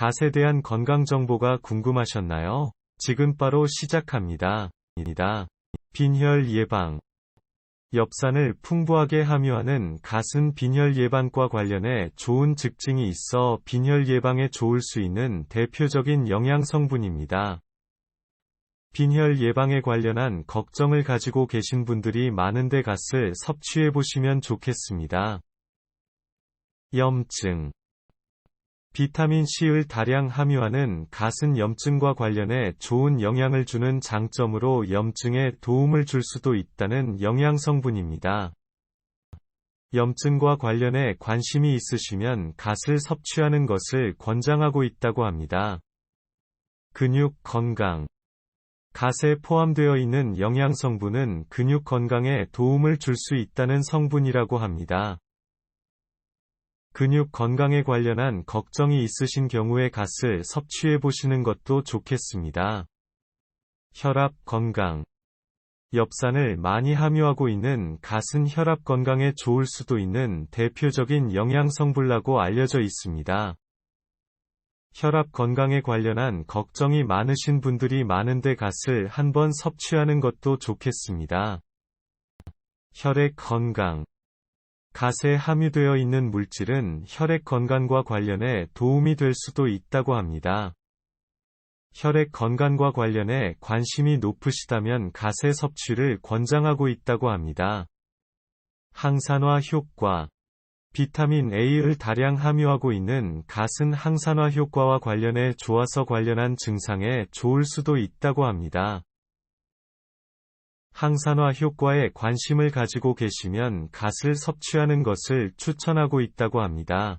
갓에 대한 건강 정보가 궁금하셨나요? 지금 바로 시작합니다. 입니다. 빈혈 예방 엽산을 풍부하게 함유하는 갓은 빈혈 예방과 관련해 좋은 특징이 있어 빈혈 예방에 좋을 수 있는 대표적인 영양 성분입니다. 빈혈 예방에 관련한 걱정을 가지고 계신 분들이 많은데 갓을 섭취해 보시면 좋겠습니다. 염증 비타민C를 다량 함유하는 갓은 염증과 관련해 좋은 영향을 주는 장점으로 염증에 도움을 줄 수도 있다는 영양 성분입니다. 염증과 관련해 관심이 있으시면 갓을 섭취하는 것을 권장하고 있다고 합니다. 근육 건강 갓에 포함되어 있는 영양 성분은 근육 건강에 도움을 줄 수 있다는 성분이라고 합니다. 근육 건강에 관련한 걱정이 있으신 경우에 갓을 섭취해 보시는 것도 좋겠습니다. 혈압 건강 엽산을 많이 함유하고 있는 갓은 혈압 건강에 좋을 수도 있는 대표적인 영양성분라고 알려져 있습니다. 혈압 건강에 관련한 걱정이 많으신 분들이 많은데 갓을 한번 섭취하는 것도 좋겠습니다. 혈액 건강 갓에 함유되어 있는 물질은 혈액 건강과 관련해 도움이 될 수도 있다고 합니다. 혈액 건강과 관련해 관심이 높으시다면 갓의 섭취를 권장하고 있다고 합니다. 항산화 효과 비타민 A를 다량 함유하고 있는 갓은 항산화 효과와 관련해 좋아서 관련한 증상에 좋을 수도 있다고 합니다. 항산화 효과에 관심을 가지고 계시면 갓을 섭취하는 것을 추천하고 있다고 합니다.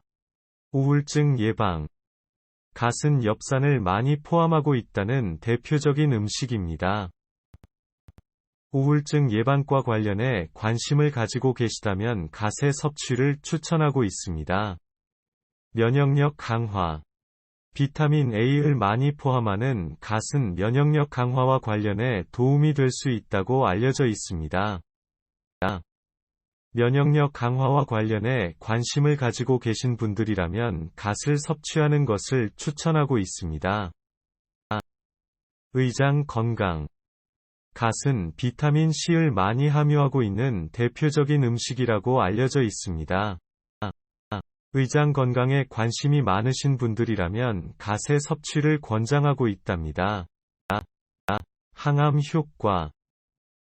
우울증 예방 갓은 엽산을 많이 포함하고 있다는 대표적인 음식입니다. 우울증 예방과 관련해 관심을 가지고 계시다면 갓의 섭취를 추천하고 있습니다. 면역력 강화 비타민 A를 많이 포함하는 갓은 면역력 강화와 관련해 도움이 될 수 있다고 알려져 있습니다. 면역력 강화와 관련해 관심을 가지고 계신 분들이라면 갓을 섭취하는 것을 추천하고 있습니다. 의장 건강 갓은 비타민 C를 많이 함유하고 있는 대표적인 음식이라고 알려져 있습니다. 의장 건강에 관심이 많으신 분들이라면 갓의 섭취를 권장하고 있답니다. 항암 효과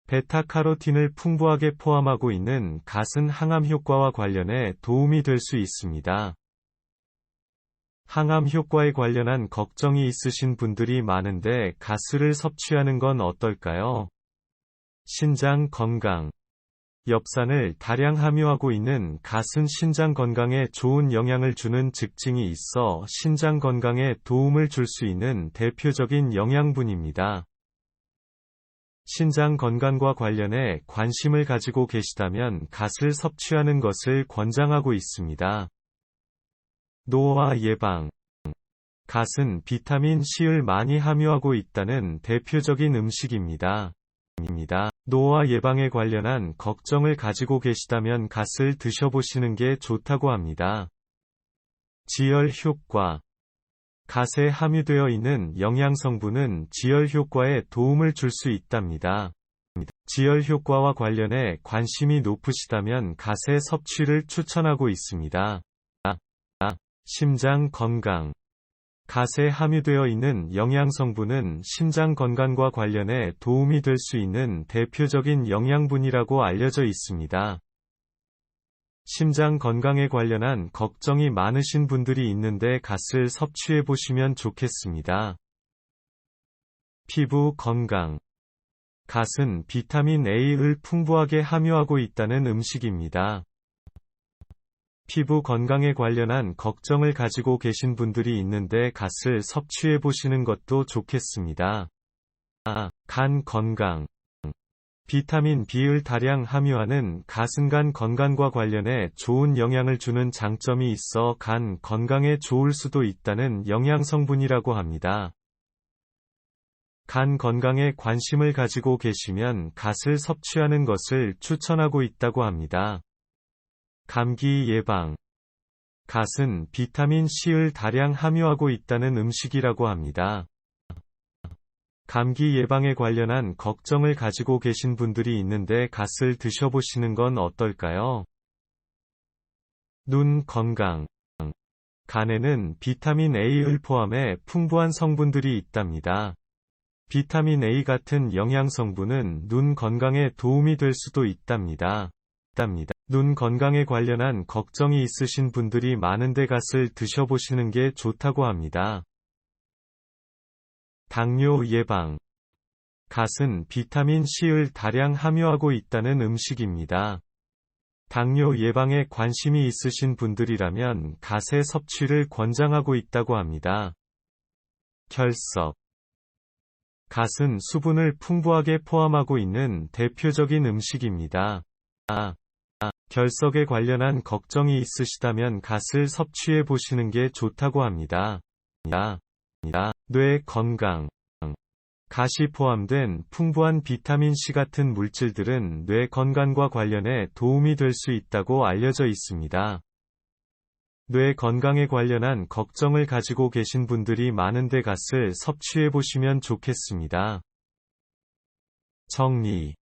베타카로틴을 풍부하게 포함하고 있는 갓은 항암 효과와 관련해 도움이 될 수 있습니다. 항암 효과에 관련한 걱정이 있으신 분들이 많은데 가스를 섭취하는 건 어떨까요? 신장 건강 엽산을 다량 함유하고 있는 갓은 신장 건강에 좋은 영향을 주는 특징이 있어 신장 건강에 도움을 줄 수 있는 대표적인 영양분입니다. 신장 건강과 관련해 관심을 가지고 계시다면 갓을 섭취하는 것을 권장하고 있습니다. 노화 예방 갓은 비타민 C를 많이 함유하고 있다는 대표적인 음식입니다. 입니다. 노화 예방에 관련한 걱정을 가지고 계시다면 갓을 드셔보시는 게 좋다고 합니다. 지혈 효과 갓에 함유되어 있는 영양성분은 지혈 효과에 도움을 줄 수 있답니다. 지혈 효과와 관련해 관심이 높으시다면 갓의 섭취를 추천하고 있습니다. 심장 건강 갓에 함유되어 있는 영양성분은 심장 건강과 관련해 도움이 될 수 있는 대표적인 영양분이라고 알려져 있습니다. 심장 건강에 관련한 걱정이 많으신 분들이 있는데 갓을 섭취해 보시면 좋겠습니다. 피부 건강 갓은 비타민 A를 풍부하게 함유하고 있다는 음식입니다. 피부 건강에 관련한 걱정을 가지고 계신 분들이 있는데 갓을 섭취해 보시는 것도 좋겠습니다. 아, 간 건강. 비타민 B를 다량 함유하는 갓은 간 건강과 관련해 좋은 영향을 주는 장점이 있어 간 건강에 좋을 수도 있다는 영양 성분이라고 합니다. 간 건강에 관심을 가지고 계시면 갓을 섭취하는 것을 추천하고 있다고 합니다. 감기 예방 갓은 비타민 C를 다량 함유하고 있다는 음식이라고 합니다. 감기 예방에 관련한 걱정을 가지고 계신 분들이 있는데 갓을 드셔보시는 건 어떨까요? 눈 건강. 간에는 비타민 A를 포함해 풍부한 성분들이 있답니다. 비타민 A 같은 영양 성분은 눈 건강에 도움이 될 수도 있답니다. 있답니다. 눈 건강에 관련한 걱정이 있으신 분들이 많은데 갓을 드셔보시는 게 좋다고 합니다. 당뇨 예방. 갓은 비타민 C를 다량 함유하고 있다는 음식입니다. 당뇨 예방에 관심이 있으신 분들이라면 갓의 섭취를 권장하고 있다고 합니다. 결석. 갓은 수분을 풍부하게 포함하고 있는 대표적인 음식입니다. 아, 아, 결석에 관련한 걱정이 있으시다면 갓을 섭취해 보시는 게 좋다고 합니다. 뇌 건강. 갓이 포함된 풍부한 비타민C 같은 물질들은 뇌 건강과 관련해 도움이 될 수 있다고 알려져 있습니다. 뇌 건강에 관련한 걱정을 가지고 계신 분들이 많은데 갓을 섭취해 보시면 좋겠습니다. 정리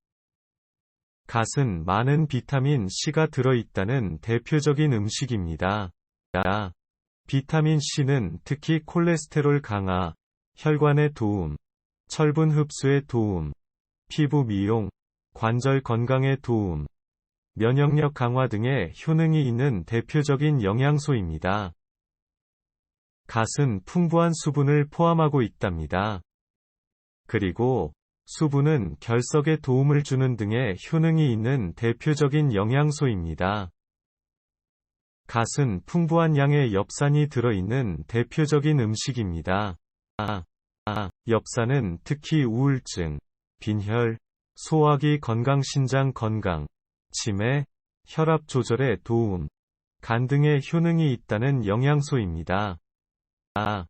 갓은 많은 비타민 C가 들어있다는 대표적인 음식입니다. 비타민 C는 특히 콜레스테롤 강화, 혈관에 도움, 철분 흡수에 도움, 피부 미용, 관절 건강에 도움, 면역력 강화 등의 효능이 있는 대표적인 영양소입니다. 갓은 풍부한 수분을 포함하고 있답니다. 그리고 수분은 결석에 도움을 주는 등의 효능이 있는 대표적인 영양소입니다. 갓은 풍부한 양의 엽산이 들어있는 대표적인 음식입니다. 아, 아, 엽산은 특히 우울증, 빈혈, 소화기 건강 신장 건강, 치매, 혈압 조절에 도움, 간 등의 효능이 있다는 영양소입니다. 아.